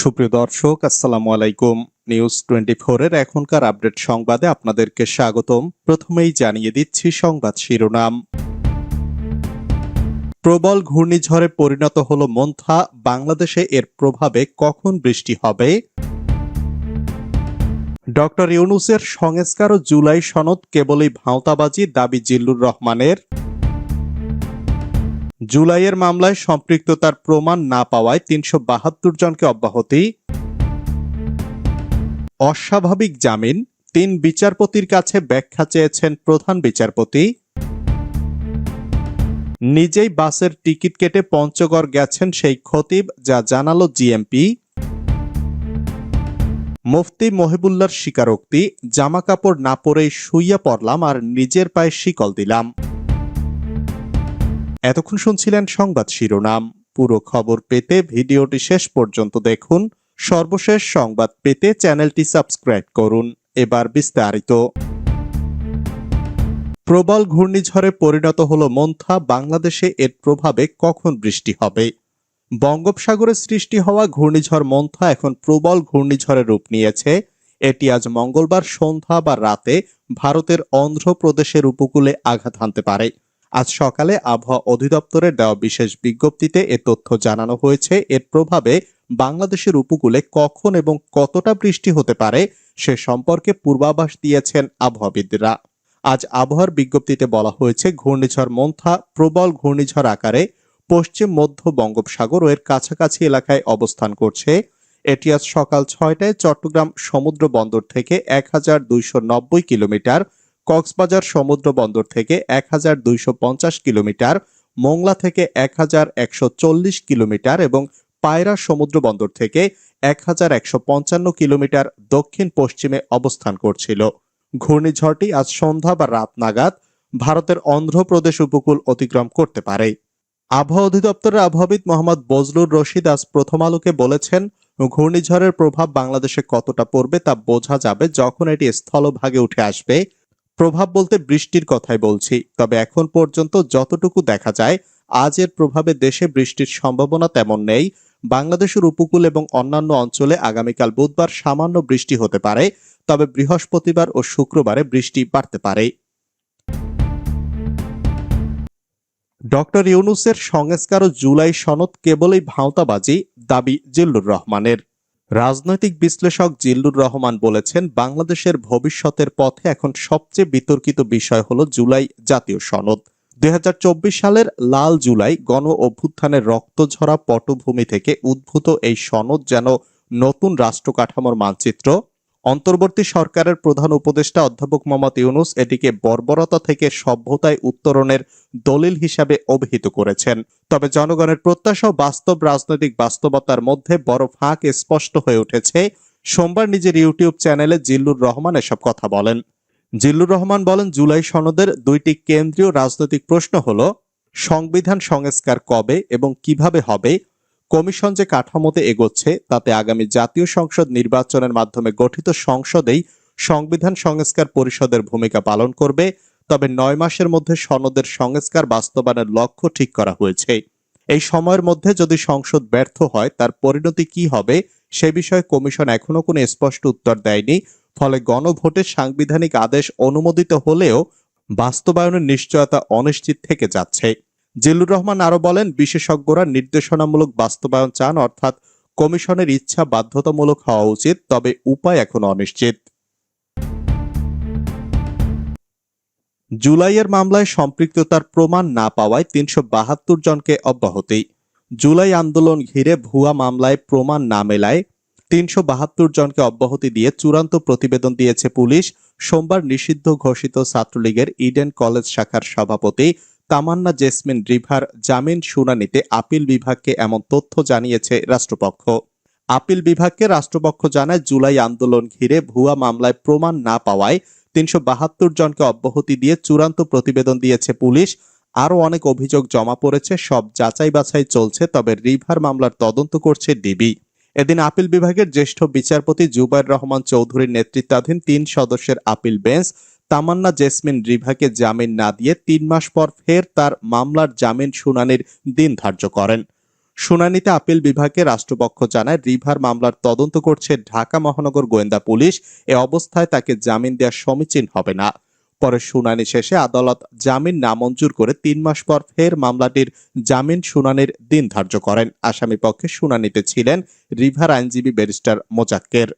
সুপ্রিয় দর্শক, আসসালামু আলাইকুম। নিউজ টোয়েন্টি এর এখনকার আপডেট সংবাদে আপনাদেরকে স্বাগতম। প্রথমেই জানিয়ে দিচ্ছি সংবাদ শিরোনাম। প্রবল ঘূর্ণিঝড়ে পরিণত হলো মন্থা। বাংলাদেশে এর প্রভাবে কখন বৃষ্টি হবে? ডক্টর ইউনুসের সংস্কার ও জুলাই সনদ কেবলই ভাঁওতাবাজি দাবি জিল্লুর রহমানের। জুলাইয়ের মামলায় সম্পৃক্ততার প্রমাণ না পাওয়ায় তিনশো বাহাত্তর জনকে অব্যাহতি। অস্বাভাবিক জামিন, তিন বিচারপতির কাছে ব্যাখ্যা চেয়েছেন প্রধান বিচারপতি। নিজেই বাসের টিকিট কেটে পঞ্চগড় গেছেন সেই খতিব যা জানালো জিএমপি। মুফতি মহিবুল্লার স্বীকারোক্তি, জামা কাপড় না পরেই শুইয়া পড়লাম আর নিজের পায়ে শিকল দিলাম। এতক্ষণ শুনছিলেন সংবাদ শিরোনাম। পুরো খবর পেতে ভিডিওটি শেষ পর্যন্ত দেখুন। সর্বশেষ সংবাদ পেতে চ্যানেলটি সাবস্ক্রাইব করুন। এবার বিস্তারিত। প্রবল ঘূর্ণিঝড়ে পরিণত হল মন্থা। বাংলাদেশে এর প্রভাবে কখন বৃষ্টি হবে? বঙ্গোপসাগরে সৃষ্টি হওয়া ঘূর্ণিঝড় মন্থা এখন প্রবল ঘূর্ণিঝড়ের রূপ নিয়েছে। এটি আজ মঙ্গলবার সন্ধ্যা বা রাতে ভারতের অন্ধ্রপ্রদেশের উপকূলে আঘাত হানতে পারে। আজ সকালে আবহাওয়া অধিদপ্তরের দেওয়া বিশেষ বিজ্ঞপ্তিতে এ তথ্য জানানো হয়েছে। এর প্রভাবে বাংলাদেশের উপকূলে কখন এবং কতটা বৃষ্টি হতে পারে সে সম্পর্কে পূর্বাভাস দিয়েছেন আবহাওয়াবিদরা। আজ আবহাওয়ার বিজ্ঞপ্তিতে বলা হয়েছে, ঘূর্ণিঝড় মন্থা প্রবল ঘূর্ণিঝড় আকারে পশ্চিম মধ্য বঙ্গোপসাগর ও এর কাছাকাছি এলাকায় অবস্থান করছে। এটি আজ সকাল ছয়টায় চট্টগ্রাম সমুদ্র বন্দর থেকে এক হাজার দুইশো নব্বই কিলোমিটার কক্সবাজার সমুদ্র বন্দর থেকে এক হাজার দুইশো পঞ্চাশ কিলোমিটার, মোংলা থেকে এক হাজার একশো চল্লিশ কিলোমিটার এবং পায়রা সমুদ্র বন্দর থেকে এক হাজার একশো পঞ্চান্ন কিলোমিটার দক্ষিণ পশ্চিমে অবস্থান করছিল। ঘূর্ণিঝড়টি আজ সন্ধ্যা বা রাত নাগাদ ভারতের অন্ধ্রপ্রদেশ উপকূল অতিক্রম করতে পারে। আবহাওয়া অধিদপ্তরের আবহাওয়াবিদ মোহাম্মদ বজলুর রশিদ আজ প্রথম আলোকে বলেছেন, ঘূর্ণিঝড়ের প্রভাব বাংলাদেশে কতটা পড়বে তা বোঝা যাবে যখন এটি স্থলভাগে উঠে আসবে। প্রভাব বলতে বৃষ্টির কথাই বলছি। তবে এখন পর্যন্ত যতটুকু দেখা যায় আজ এর প্রভাবে দেশে বৃষ্টির সম্ভাবনা তেমন নেই। বাংলাদেশের উপকূল এবং অন্যান্য অঞ্চলে আগামীকাল বুধবার সামান্য বৃষ্টি হতে পারে, তবে বৃহস্পতিবার ও শুক্রবারে বৃষ্টি বাড়তে পারে। ডক্টর ইউনুসের সংস্কার ও জুলাই সনদ কেবলই ভাঁওতাবাজি, দাবি জিল্লুর রহমানের। রাজনৈতিক বিশ্লেষক জিল্লুর রহমান বলেছেন, বাংলাদেশের ভবিষ্যতের পথে এখন সবচেয়ে বিতর্কিত বিষয় হল জুলাই জাতীয় সনদ। দুই হাজার চব্বিশ সালের লাল জুলাই গণ অভ্যুত্থানের রক্তঝরা পটভূমি থেকে উদ্ভূত এই সনদ যেন নতুন রাষ্ট্র কাঠামোর মানচিত্র অন্তর্বর্তী সরকারের প্রধান উপদেষ্টা অধ্যাপক মোহাম্মদ ইউনুস এটিকে বর্বরতা থেকে সভ্যতায় উত্তরণের দলিল হিসাবে অভিহিত করেছেন। তবে জনগণের প্রত্যাশা বাস্তব রাজনৈতিক বাস্তবতার মধ্যে বড় ফাঁক স্পষ্ট হয়ে উঠেছে। সোমবার নিজের ইউটিউব চ্যানেলে জিল্লুর রহমান এসব কথা বলেন। জিল্লুর রহমান বলেন, জুলাই সনদের দুইটি কেন্দ্রীয় রাজনৈতিক প্রশ্ন হল, সংবিধান সংস্কার কবে এবং কীভাবে হবে? কমিশন যে কাঠামোতে এগোচ্ছে, তাতে আগামী জাতীয় সংসদ নির্বাচনের মাধ্যমে গঠিত সংসদেই সংবিধান সংস্কার পরিষদের ভূমিকা পালন করবে। তবে নয় মাসের মধ্যে সনদের সংস্কার বাস্তবায়নের লক্ষ্য ঠিক করা হয়েছে। এই সময়ের মধ্যে যদি সংসদ ব্যর্থ হয়, তার পরিণতি কি হবে, সে বিষয়ে কমিশন এখনও কোনো স্পষ্ট উত্তর দেয়নি। ফলে গণভোটে সাংবিধানিক আদেশ অনুমোদিত হলেও বাস্তবায়নের নিশ্চয়তা অনিশ্চিত থেকে যাচ্ছে। জিল্লুর রহমান আরও বলেন, বিশেষজ্ঞরা নির্দেশনামূলক বাস্তবায়ন চান, অর্থাৎ কমিশনের ইচ্ছা বাধ্যতামূলক হওয়া উচিত, তবে উপায় এখনও অনিশ্চিত। জুলাইয়ের মামলায় সম্পৃক্ততার প্রমাণ না পাওয়ায় তিনশো বাহাত্তর জনকে অব্যাহতি। জুলাই আন্দোলন ঘিরে ভুয়া মামলায় প্রমাণ না মেলায় তিনশো বাহাত্তর জনকে অব্যাহতি দিয়ে চূড়ান্ত প্রতিবেদন দিয়েছে পুলিশ। সোমবার নিষিদ্ধ ঘোষিত ছাত্রলীগের ইডেন কলেজ শাখার সভাপতি তামান্না, জেসমিন, রিভার, জামিন শুনানিতে আপিল বিভাগকে এমন তথ্য জানিয়েছে রাষ্ট্রপক্ষ। আপিল বিভাগকে রাষ্ট্রপক্ষ জানায়, জুলাই আন্দোলন ঘিরে ভুয়া মামলায় প্রমাণ না পাওয়ায় তিনশো বাহাত্তর জনকে অব্যাহতি দিয়ে চূড়ান্ত প্রতিবেদন দিয়েছে পুলিশ। আরও অনেক অভিযোগ জমা পড়েছে, সব যাচাই বাছাই চলছে, তবে রিভার মামলার তদন্ত করছে ডিবি। এদিন আপিল বিভাগের জ্যেষ্ঠ বিচারপতি জুবাইর রহমান চৌধুরীর নেতৃত্বাধীন তিন সদস্যের আপিল বেঞ্চ তামান্না জেসমিন রিভাকে জামিন না দিয়ে তিন মাস পর ফের তার মামলার জামিন শুনানির দিন ধার্য করেন। শুনানিতে আপিল বিভাগে রাষ্ট্রপক্ষ জানায়, রিভার মামলার তদন্ত করছে ঢাকা মহানগর গোয়েন্দা পুলিশ। এ অবস্থায় তাকে জামিন দেওয়া সমীচীন হবে না। পরে শুনানি শেষে আদালত জামিন নামঞ্জুর করে তিন মাস পর ফের মামলাটির জামিন শুনানির দিন ধার্য করেন। আসামি পক্ষে শুনানিতে ছিলেন রিভার আইনজীবী ব্যারিস্টার মোজাক্কের।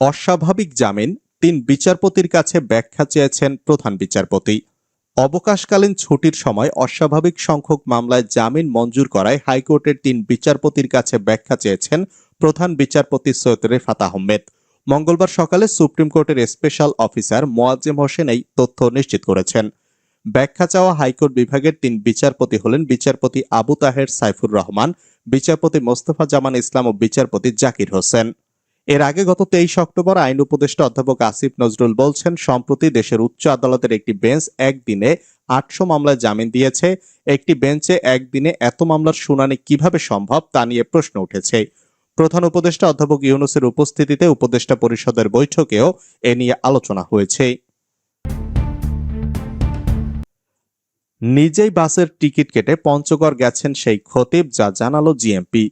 অস্বাভাবিক জামিন তিন বিচারপতির কাছে ব্যাখ্যা চেয়েছেন প্রধান বিচারপতি। অবকাশকালীন ছুটির সময় অস্বাভাবিক সংখ্যক মামলায় জামিন মঞ্জুর করায় হাইকোর্টের তিন বিচারপতির কাছে ব্যাখ্যা চেয়েছেন প্রধান বিচারপতি সৈয়দ রেফাত আহমেদ। মঙ্গলবার সকালে সুপ্রিম কোর্টের স্পেশাল অফিসার মোয়াজ্জেম হোসেন এই তথ্য নিশ্চিত করেছেন। ব্যাখ্যা চাওয়া হাইকোর্ট বিভাগের তিন বিচারপতি হলেন বিচারপতি আবু তাহের সাইফুর রহমান, বিচারপতি মোস্তফা জামান ইসলাম ও বিচারপতি জাকির হোসেন। এর আগে গত তেইশ অক্টোবর আইন উপদেষ্টা অধ্যাপক আসিফ নজরুল বলছেন, সম্প্রতি দেশের উচ্চ আদালতের একটি বেঞ্চ একদিনে আটশো মামলায় জামিন দিয়েছে। একটি বেঞ্চে একদিনে এত মামলার শুনানি কীভাবে সম্ভব তা নিয়ে প্রশ্ন উঠেছে। প্রধান উপদেষ্টা অধ্যাপক ইউনুসের উপস্থিতিতে উপদেষ্টা পরিষদের বৈঠকেও এ নিয়ে আলোচনা হয়েছে। নিজেই বাসের টিকিট কেটে পঞ্চগড় গেছেন সেই খতিব, যা জানালো জিএমপি।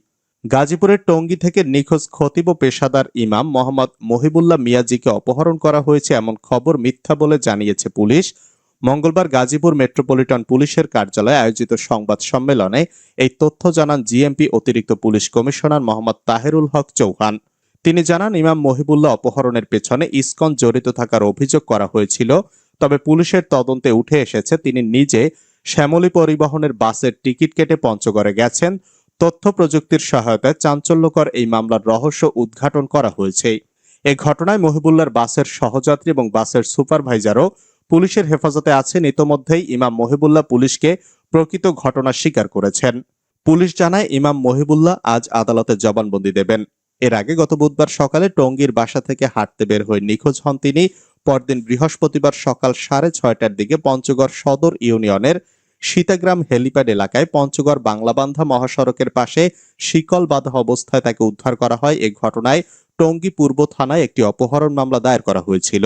গাজীপুরের টঙ্গী থেকে নিখোঁজ খতিব পেশাদার ইমাম মোহাম্মদ মহিবুল্লাহ মিয়াজিকে অপহরণ করা হয়েছে এমন খবর মিথ্যা বলে জানিয়েছে পুলিশ। মঙ্গলবার গাজীপুর মেট্রোপলিটন পুলিশের কার্যালয়ে আয়োজিত সংবাদ সম্মেলনে এই তথ্য জানান জিএমপি অতিরিক্ত পুলিশ কমিশনার মোহাম্মদ তাহেরুল হক চৌহান। তিনি জানান, ইমাম মহিবুল্লাহ অপহরণের পেছনে ইসকন জড়িত থাকার অভিযোগ করা হয়েছিল, তবে পুলিশের তদন্তে উঠে এসেছে তিনি নিজে শ্যামলী পরিবহনের বাসের টিকিট কেটে পঞ্চগড়ে গেছেন। তথ্য প্রযুক্তির সহায়তায় চাঞ্চল্যকর এই মামলার রহস্য উদ্ঘাটন করা হয়েছে। এ ঘটনায় মহিবুল্লার বাসের সহযাত্রী এবং বাসের সুপারভাইজারও পুলিশের হেফাজতে আছেন। ইতোমধ্যেই ইমাম মহিবুল্লাহ পুলিশকে প্রকৃত ঘটনা স্বীকার করেছেন। পুলিশ জানায়, ইমাম মহিবুল্লাহ আজ আদালতে জবানবন্দি দেবেন। এর আগে গত বুধবার সকালে টঙ্গীর বাসা থেকে হাঁটতে বের হয়ে নিখোঁজ হন তিনি। পরদিন বৃহস্পতিবার সকাল সাড়ে ছয়টার দিকে পঞ্চগড় সদর ইউনিয়নের সীতাগ্রাম হেলিপ্যাড এলাকায় পঞ্চগড় বাংলাবান্ধা মহাসড়কের পাশে শিকল বাঁধা অবস্থায় তাকে উদ্ধার করা হয়। এ ঘটনায় টঙ্গী পূর্ব থানায় একটি অপহরণ মামলা দায়ের করা হয়েছিল।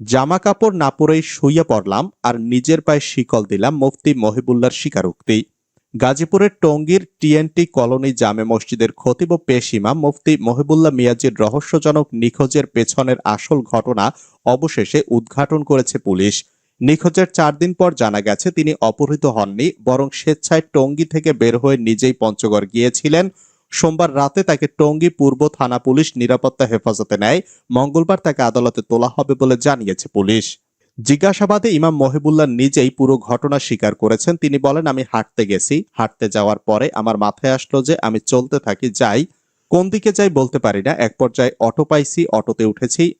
জামা কাপড় না পরেই শুইয়া পড়লাম আর নিজের পায়ে শিকল দিলাম মুফতি মহিবুল্লার স্বীকারোক্তি। গাজীপুরের টঙ্গীর টিএনটি কলোনি জামে মসজিদের খতিব ও পেশ ইমাম মুফতি মহিবুল্লাহ মিয়াজির রহস্যজনক নিখোঁজের পেছনের আসল ঘটনা অবশেষে উদ্ঘাটন করেছে পুলিশ। নিখোঁজের চার দিন পর জানা গেছে, তিনি অপহৃত হননি, বরং স্বেচ্ছায় টঙ্গী থেকে বের হয়ে নিজেই পঞ্চগড় গিয়েছিলেন। সোমবার রাতে তাকে টঙ্গী পূর্ব থানা পুলিশ নিরাপত্তা হেফাজতে নেয়। মঙ্গলবার তাকে আদালতে তোলা হবে বলে জানিয়েছে পুলিশ। জিজ্ঞাসাবাদে ইমাম মহিবুল্লাহ নিজেই পুরো ঘটনা স্বীকার করেছেন। তিনি বলেন, আমি হাঁটতে গেছি। হাঁটতে যাওয়ার পরে আমার মাথায় আসলো যে আমি চলতে থাকি, যাই। কোন দিকে যাই বলতে পারি না। এক পর্যায়ে অটো পাইছি, অটোতে উঠেছি।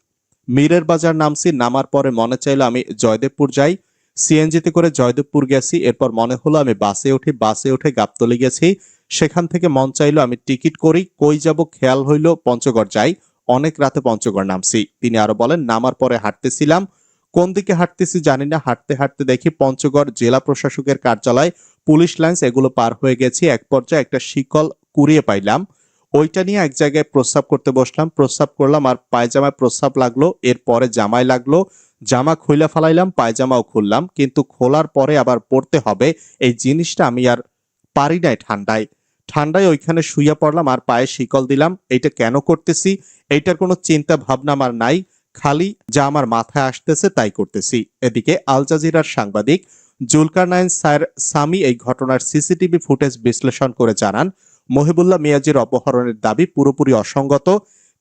মীরের বাজার নামছি। নামার পরে মনে চাইলো আমি জয়দেবপুর যাই। সিএনজিতে করে জয়দেবপুর গেছি। এরপর মনে হলো আমি বাসে উঠি। বাসে উঠে গাবতলি গেছি। সেখান থেকে মন চাইলো আমি টিকিট করি। কই যাব খেয়াল হইল, পঞ্চগড় যাই। অনেক রাতে পঞ্চগড় নামছি। তিনি আরও বলেন, নামার পরে হাঁটতেছিলাম। কোন দিকে হাঁটতেছি জানি না। হাঁটতে হাঁটতে দেখি পঞ্চগড় জেলা প্রশাসকের কার্যালয়, পুলিশ লাইন্স এগুলো পার হয়ে গেছি। এক পর্যায়ে একটা শিকল কুড়িয়ে পাইলাম। ওইটা নিয়ে এক জায়গায় প্রস্রাব করতে বসলাম। প্রস্রাব করলাম আর পায়জামায় প্রস্রাব লাগল, এরপরে জামায় লাগল। জামা খুইলা ফালাইলাম, পায়জামাও খুললাম। কিন্তু খোলার পরে আবার পড়তে হবে। এই জিনিসটা আমি আর পারি নাই ঠান্ডায়। ঠান্ডায় ওইখানে শুইয়া পড়লাম আর পায়ে শিকল দিলাম। এইটা কেন করতেছি? এইটার কোনো চিন্তা ভাবনা আমার নাই। খালি যা আমার মাথায় আসতেছে তাই করতেছি। এদিকে আল জাজিরার সাংবাদিক জুলকার নাইন স্যার সামি এই ঘটনার সিসিটিভি ফুটেজ বিশ্লেষণ করে জানান, মহিবুল্লাহ মিয়াজির অপহরণের দাবি পুরোপুরি অসঙ্গত।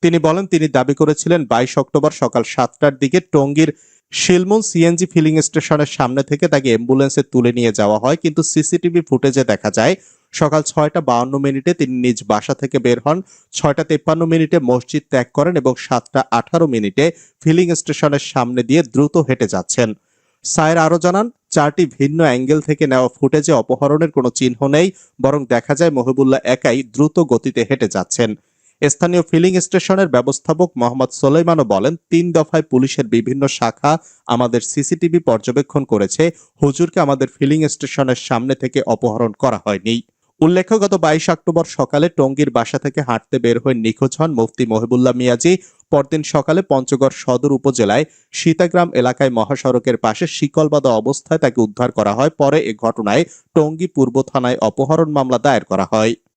তিনি বলেন, তিনি দাবি করেছিলেন, বাইশ অক্টোবর সকাল সাতটার দিকে টঙ্গীর শিলমুন সিএনজি ফিলিং স্টেশনের সামনে থেকে তাকে অ্যাম্বুলেন্সে তুলে নিয়ে যাওয়া হয়। কিন্তু সিসিটিভি ফুটেজে দেখা যায় সকাল ছয়টা বাউন্ন মিনিটে তিনি নিজ বাসা থেকে বের হন। ছয়টা তেপ্পান্ন মিনিটে মসজিদ ত্যাগ করেন এবং সাতটা আঠারো মিনিটে ফিলিং স্টেশনের সামনে দিয়ে দ্রুত হেঁটে যাচ্ছেন। সায়ের আরও জানান, চারটি ভিন্ন অ্যাঙ্গেল থেকে নেওয়া ফুটেজে অপহরণের কোনো চিহ্ন নেই, বরং দেখা যায় মহিবুল্লাহ একাই দ্রুত গতিতে হেঁটে যাচ্ছেন। স্থানীয় ফিলিং স্টেশনের ব্যবস্থাপক মোহাম্মদ সোলেমানও বলেন, তিন দফায় পুলিশের বিভিন্ন শাখা আমাদের সিসিটিভি পর্যবেক্ষণ করেছে। হুজুরকে আমাদের ফিলিং স্টেশনের সামনে থেকে অপহরণ করা হয়নি। উল্লেখ্য, গত বাইশ অক্টোবর সকালে টঙ্গীর বাসা থেকে হাঁটতে বের হয়ে নিখোঁজ হন মুফতি মহিবুল্লাহ মিয়াজি। পরদিন সকালে পঞ্চগড় সদর উপজেলায় সীতাগ্রাম এলাকায় মহাসড়কের পাশে শিকলবাদা অবস্থায় তাকে উদ্ধার করা হয়। পরে এ ঘটনায় টঙ্গী পূর্ব থানায় অপহরণ মামলা দায়ের করা হয়।